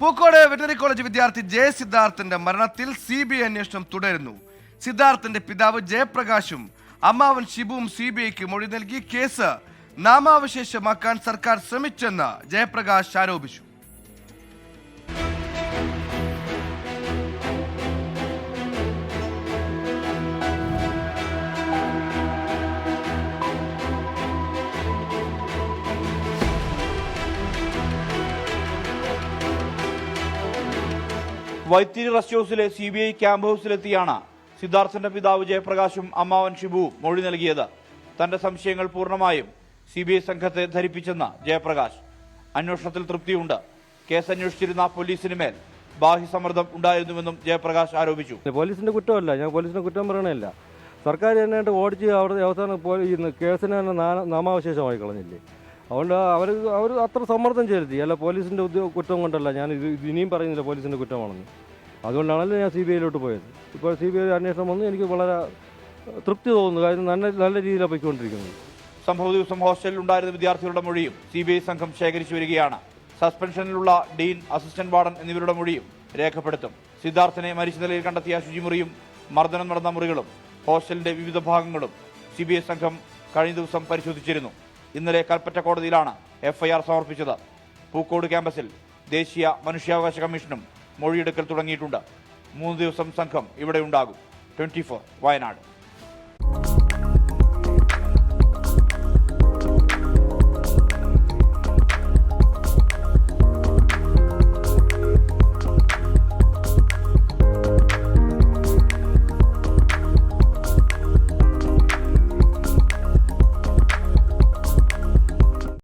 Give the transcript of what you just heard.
Pookode veterinary college വിദ്യാർത്ഥി J സിദ്ധാർത്ഥന്റെ മരണത്തിൽ സി ബി ഐ അന്വേഷണം തുടരുന്നു. സിദ്ധാർത്ഥന്റെ പിതാവ് ജയപ്രകാശും അമ്മാവൻ ഷിബുവും സി ബി ഐക്ക് മൊഴി നൽകി കേസ് നാമാവശേഷമാക്കാൻ സർക്കാർ ശ്രമിച്ചെന്ന് ജയപ്രകാശ് ആരോപിച്ചു. വൈത്തിരി റെസ്റ്റ് ഹൗസിലെ സി ബി ഐ ക്യാമ്പ് ഹൗസിലെത്തിയാണ് സിദ്ധാർത്ഥന്റെ പിതാവ് ജയപ്രകാശും അമ്മാവൻ ഷിബുവും മൊഴി നൽകിയത്. തന്റെ സംശയങ്ങൾ പൂർണമായും സി ബി ഐ സംഘത്തെ ധരിപ്പിച്ചെന്ന് ജയപ്രകാശ്. അന്വേഷണത്തിൽ തൃപ്തിയുണ്ട്. കേസ് അന്വേഷിച്ചിരുന്ന പോലീസിന് മേൽ ബാഹ്യസമ്മർദ്ദം ഉണ്ടായിരുന്നുവെന്നും ജയപ്രകാശ് ആരോപിച്ചു. പോലീസിന്റെ കുറ്റമല്ല. ഞാൻ പോലീസിന്റെ കുറ്റം പറയണില്ല സർക്കാർ തന്നെ ഓടിച്ച് അവിടെ അവസാനം കേസിനെ തന്നെ നാമാവശേഷമായി കളഞ്ഞില്ലേ? അതുകൊണ്ട് അവർ അവർ അത്ര സമ്മർദ്ദം ചെലുത്തി അല്ല പോലീസിന്റെ ഉദ്യോഗ കുറ്റം കൊണ്ടല്ല ഞാൻ ഇത് ഇനിയും പറയുന്നില്ല പോലീസിന്റെ കുറ്റമാണെന്ന്. അതുകൊണ്ടാണല്ലോ ഞാൻ സി ബി ഐയിലോട്ട് പോയത്. ഇപ്പോൾ സി ബി ഐ അന്വേഷണം വന്ന് എനിക്ക് വളരെ തൃപ്തി തോന്നുന്നു. കാര്യം നല്ല നല്ല രീതിയിലാണ് പോയിക്കൊണ്ടിരിക്കുന്നത്. സംഭവ ദിവസം ഹോസ്റ്റലിൽ ഉണ്ടായിരുന്ന വിദ്യാർത്ഥികളുടെ മൊഴിയും സി ബി ഐ സംഘം ശേഖരിച്ചു വരികയാണ്. സസ്പെൻഷനിലുള്ള ഡീൻ അസിസ്റ്റന്റ് വാർഡൻ എന്നിവരുടെ മൊഴിയും രേഖപ്പെടുത്തും. സിദ്ധാർത്ഥനെ മരിച്ച നിലയിൽ കണ്ടെത്തിയ ശുചിമുറിയും മർദ്ദനം നടന്ന മുറികളും ഹോസ്റ്റലിന്റെ വിവിധ ഭാഗങ്ങളും സി സംഘം കഴിഞ്ഞ ദിവസം പരിശോധിച്ചിരുന്നു. ഇന്നലെ കൽപ്പറ്റ കോടതിയിലാണ് എഫ്ഐആർ സമർപ്പിച്ചത്. പൂക്കോട് ക്യാമ്പസിൽ ദേശീയ മനുഷ്യാവകാശ കമ്മീഷനും മൊഴിയെടുക്കൽ തുടങ്ങിയിട്ടുണ്ട്. മൂന്ന് ദിവസം സംഘം ഇവിടെ ഉണ്ടാകും ട്വന്റി വയനാട്.